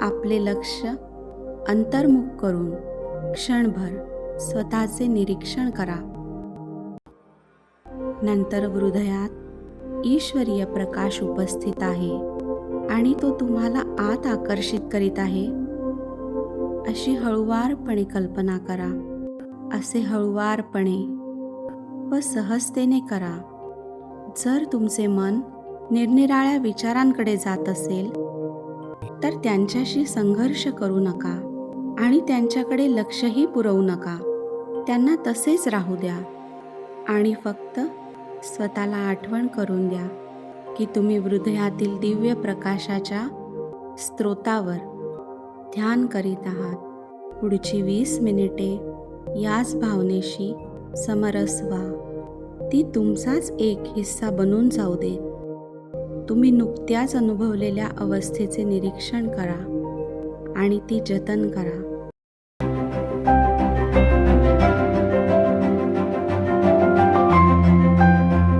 आपले लक्ष अंतर्मुख करून क्षणभर स्वतःचे निरीक्षण करा. नंतर हृदयात ईश्वरीय प्रकाश उपस्थित आहे आणि तो तुम्हाला आत आकर्षित करीत आहे. अशी हळुवारपणे कल्पना करा. असे हळुवारपणे व सहजतेने करा. जर तुमचे मन निरनिराळ्या विचारांकडे जात असेल तर त्यांच्याशी संघर्ष करू नका आणि त्यांच्याकडे लक्षही पुरवू नका. त्यांना तसेच राहू द्या आणि फक्त स्वतःला आठवण करून द्या की तुम्ही हृदयातील दिव्य प्रकाशाच्या स्त्रोतावर ध्यान करीत आहात. पुढची वीस मिनिटे याच भावनेशी समरस व्हा. ती तुमचाच एक हिस्सा बनून जाऊ देत. तुम्ही नुकत्याच अनुभवलेल्या अवस्थेचे निरीक्षण करा आणि ती जतन करा.